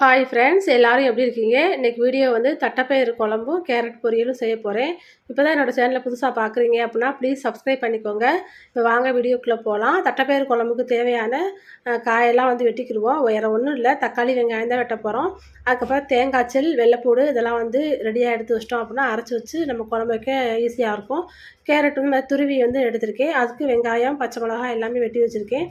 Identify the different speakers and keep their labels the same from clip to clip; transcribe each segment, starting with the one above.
Speaker 1: Hi friends எல்லோரும் எப்படி இருக்கீங்க? இன்றைக்கி வீடியோ வந்து தட்டைப்பயிறு குழம்பும் கேரட் பொரியலும் செய்ய போகிறேன் இப்போ தான் என்னோடய சேனலில் புதுசாக பார்க்குறீங்க அப்படின்னா ப்ளீஸ் சப்ஸ்கிரைப் பண்ணிக்கோங்க. இப்போ வாங்க வீடியோக்குள்ளே போகலாம் தட்டைப்பயிறு குழம்புக்கு தேவையான காயெல்லாம் வந்து வெட்டிக்கிடுவோம். வேறு ஒன்றும் இல்லை. தக்காளி வெங்காயம் தான் வெட்ட போகிறோம் அதுக்கப்புறம் தேங்காய்ச்சல் வெள்ளைப்பூடு இதெல்லாம் வந்து ரெடியாக எடுத்து வச்சிட்டோம் அப்படின்னா அரைச்சி வச்சு நம்ம குழம்பு வைக்க ஈஸியாக இருக்கும். கேரட் வந்து துருவி வந்து எடுத்திருக்கேன். அதுக்கு வெங்காயம் பச்சை மிளகாய் எல்லாமே வெட்டி வச்சுருக்கேன்.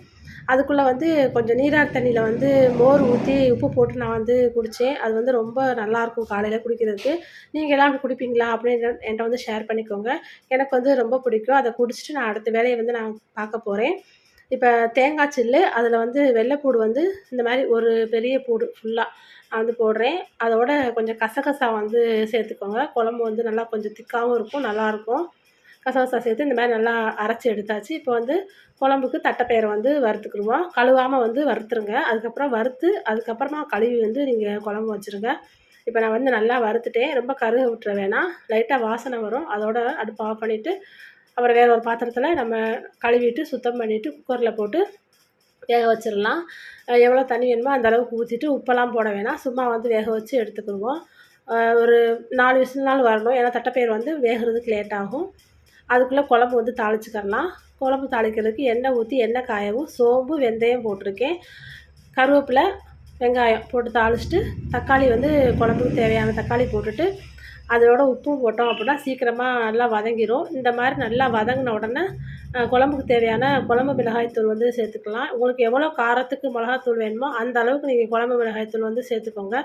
Speaker 1: அதுக்குள்ளே வந்து கொஞ்சம் நீராட்டு தண்ணியில் வந்து மோர் ஊற்றி உப்பு போட்டு நான் வந்து குடித்தேன் அது வந்து ரொம்ப நல்லாயிருக்கும் காலையில் குடிக்கிறதுக்கு. நீங்கள் எல்லாம் குடிப்பீங்களா? அப்படின்னு என்கிட்ட வந்து ஷேர் பண்ணிக்கோங்க. எனக்கு வந்து ரொம்ப பிடிக்கும். அதை குடிச்சிட்டு நான் அடுத்த வேலையை வந்து நான் பார்க்க போகிறேன் இப்போ தேங்காய் சில்லு அதில் வந்து வெள்ளைப்பூடு வந்து இந்த மாதிரி ஒரு பெரிய பூடு ஃபுல்லாக நான் வந்து போடுறேன். அதோட கொஞ்சம் கசகசா வந்து சேர்த்துக்கோங்க. குழம்பு வந்து நல்லா கொஞ்சம் திக்காகவும் இருக்கும் நல்லாயிருக்கும் கசகசா சேர்த்து இந்த மாதிரி நல்லா அரைச்சி எடுத்தாச்சு. இப்போ வந்து குழம்புக்கு தட்டைப்பயிரை வந்து வறுத்துக்கிடுவோம். கழுவாமல் வந்து வறுத்துருங்க. அதுக்கப்புறம் வறுத்து அதுக்கப்புறமா கழுவி வந்து நீங்கள் குழம்பு வச்சுருங்க. இப்போ நான் வந்து நல்லா வறுத்துட்டேன். ரொம்ப கருக விட்டுற வேணாம். லைட்டாக வாசனை வரும். அதோட அடுப்பு ஆஃப் பண்ணிவிட்டு அப்புறம் வேறு ஒரு பாத்திரத்தில் நம்ம கழுவிட்டு சுத்தம் பண்ணிவிட்டு குக்கரில் போட்டு வேக வச்சிடலாம். எவ்வளோ தண்ணி வேணுமோ அந்த அளவுக்கு ஊற்றிட்டு உப்பெல்லாம் போட வேணாம். சும்மா வந்து வேக வச்சு எடுத்துக்கிடுவோம். ஒரு நாலு விசில்னாலும் வரணும். ஏன்னா தட்டைப்பயிர் வந்து வேகிறதுக்கு லேட் ஆகும். அதுக்குள்ளே குழம்பு வந்து தாளிச்சுக்கரலாம் குழம்பு தாளிக்கிறதுக்கு எண்ணெய் ஊற்றி எண்ணெய் காயவும் சோம்பு வெந்தயம் போட்டிருக்கேன். கருவேப்பிலை வெங்காயம் போட்டு தாளிச்சிட்டு தக்காளி வந்து குழம்புக்கு தேவையான தக்காளி போட்டுட்டு அதோட உப்பும் போட்டோம் அப்படின்னா சீக்கிரமாக நல்லா வதங்கிரும். இந்த மாதிரி நல்லா வதங்கின உடனே குழம்புக்கு தேவையான குழம்பு மிளகாய்த்தூள் வந்து சேர்த்துக்கலாம். உங்களுக்கு எவ்வளோ காரத்துக்கு மிளகாத்தூள் வேணுமோ அந்த அளவுக்கு நீங்கள் குழம்பு மிளகாய்த்தூள் வந்து சேர்த்துக்கோங்க.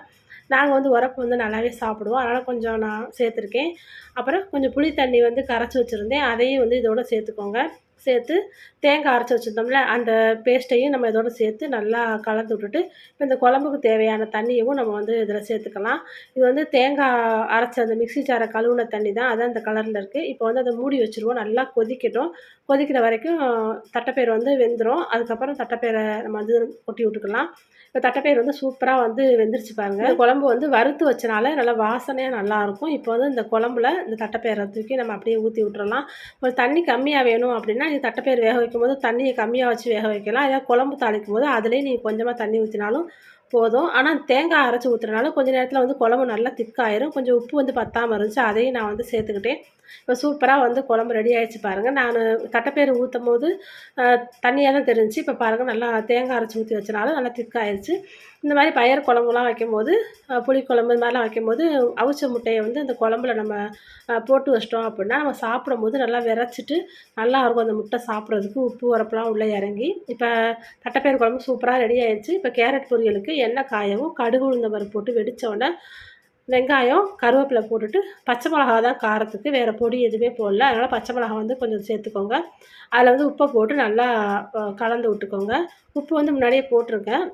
Speaker 1: நாங்கள் வந்து உரப்பு வந்து நல்லாவே சாப்பிடுவோம். அதனால் கொஞ்சம் நான் சேர்த்துருக்கேன். அப்புறம் கொஞ்சம் புளி தண்ணி வந்து கரைச்சி வச்சுருந்தேன். அதையும் வந்து இதோடு சேர்த்துக்கோங்க. சேர்த்து தேங்காய் அரைச்சி வச்சுருந்தோம்ல அந்த பேஸ்ட்டையும் நம்ம இதோடு சேர்த்து நல்லா கலந்து விட்டுட்டு இப்போ இந்த குழம்புக்கு தேவையான தண்ணியவும் நம்ம வந்து இதில் சேர்த்துக்கலாம். இது வந்து தேங்காய் அரைச்ச அந்த மிக்ஸி ஜாரை கழுவுன தண்ணி தான் அதான் அந்த கலரில் இருக்குது இப்போ வந்து அதை மூடி வச்சுருவோம் நல்லா கொதிக்கட்டும். கொதிக்கிற வரைக்கும் தட்டைப்பயிர் வந்து வெந்துடும் அதுக்கப்புறம் தட்டைப்பயிரை நம்ம வந்து கொட்டி விட்டுக்கலாம். இப்போ தட்டைப்பயிர் வந்து சூப்பராக வந்து வெந்துருச்சு பாருங்க. குழம்பு வந்து வறுத்து வச்சனால நல்லா வாசனையாக நல்லாயிருக்கும் இப்போ வந்து இந்த குழம்புல இந்த தட்டைப்பயிரை தூக்கி நம்ம அப்படியே ஊற்றி விட்டுறலாம். ஒரு தண்ணி கம்மியாக வேணும் அப்படின்னா நீங்கள் தட்டைப்பயிர் வேக வைக்கும் போது தண்ணியை கம்மியாக வச்சு வேக வைக்கலாம். ஏதாவது குழம்பு தாளிக்கும் போது அதுலேயே நீங்கள் கொஞ்சமாக தண்ணி ஊற்றினாலும் போதும். ஆனால் தேங்காய் அரைச்சி ஊற்றுறனால கொஞ்ச நேரத்தில் வந்து குழம்பு நல்லா திக்காயிரும் கொஞ்சம் உப்பு வந்து பத்தாமல் இருந்துச்சு. அதையும் நான் வந்து சேர்த்துக்கிட்டேன். இப்போ சூப்பராக வந்து குழம்பு ரெடி ஆகிடுச்சு பாருங்கள் நான் தட்டைப்பயிறு ஊற்றும் போது தண்ணியாக தான் தெரிஞ்சுச்சு. இப்போ பாருங்கள் நல்லா தேங்காய் அரைச்சி ஊற்றி வச்சனால நல்லா திக்காயிருச்சு இந்த மாதிரி பயிர் குழம்புலாம் வைக்கும்போது புளிக்குழம்பு இந்த மாதிரிலாம் வைக்கும்போது அவிச்ச முட்டையை வந்து அந்த குழம்புல நம்ம போட்டு வச்சிட்டோம் அப்படின்னா நம்ம சாப்பிடும்போது நல்லா விரைச்சிட்டு நல்லா இருக்கும். அந்த முட்டை சாப்பிட்றதுக்கு உப்பு உரப்புலாம் உள்ளே இறங்கி. இப்போ தட்டைப்பயிறு குழம்பு சூப்பராக ரெடி ஆயிடுச்சு. இப்போ கேரட் பொரியலுக்கு எண்ணெய் காயவும் கடுகு உளுந்த பருப்பு போட்டு வெடித்த உடனே வெங்காயம் கருவேப்பிலை போட்டுட்டு பச்சை மிளகா தான் காரத்துக்கு. வேறு பொடி எதுவுமே போடல. அதனால் பச்சை மிளகா வந்து கொஞ்சம் சேர்த்துக்கோங்க. அதில் வந்து உப்பை போட்டு நல்லா கலந்து விட்டுக்கோங்க. உப்பு வந்து முன்னாடியே போட்டிருக்கேன்.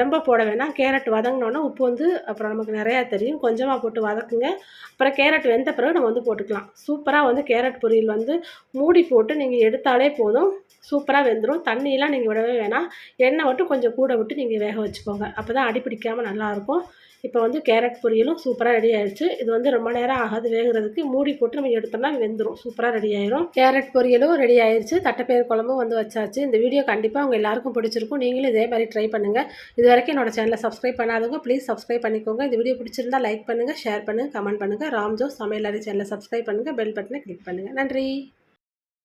Speaker 1: ரொம்ப போட வேணாம். கேரட் வதங்கினோன்னா உப்பு வந்து அப்புறம் நமக்கு நிறையா தெரியும். கொஞ்சமாக போட்டு வதக்குங்க. அப்புறம் கேரட் வெந்த பிறகு நம்ம வந்து போட்டுக்கலாம். சூப்பராக வந்து கேரட் பொரியல் வந்து மூடி போட்டு நீங்கள் எடுத்தாலே போதும். சூப்பராக வெந்துடும் தண்ணியெலாம் நீங்கள் விடவே வேணாம். எண்ணெய் மட்டும் கொஞ்சம் கூட விட்டு நீங்கள் வேக வச்சுக்கோங்க. அப்போ தான் அடி பிடிக்காமல் நல்லாயிருக்கும் இப்போ வந்து கேரட் பொரியலும் சூப்பராக ரெடி ஆயிடுச்சு இது வந்து ரொம்ப நேரம் ஆகாது வேகிறதுக்கு. மூடி போட்டு நம்ம எடுத்தோம்னா வெந்துடும் சூப்பராக ரெடி ஆயிரும். கேரட் பொரியலும் ரெடி ஆயிடுச்சு தட்டைப்பயிர் குழம்பும் வந்து வச்சாச்சு. இந்த வீடியோ கண்டிப்பாக உங்கள் எல்லாருக்கும் பிடிச்சிருக்கும். நீங்களும் இதே மாதிரி ட்ரை பண்ணுங்கள் இது வரைக்கும் என்னோட சேனலை சப்ஸ்கிரைப் பண்ணாதவங்க ப்ளீஸ் சப்ஸ்கிரைப் பண்ணிக்கோங்க. இந்த வீடியோ பிடிச்சிருந்தா லைக் பண்ணுங்கள் ஷேர் பண்ணுங்கள் கமெண்ட் பண்ணுங்கள் ராம்ஜோ சமையல் சேனலை சப்ஸ்கிரைப் பண்ணுங்கள் பெல் பட்டனை கிளிக் பண்ணுங்கள் நன்றி.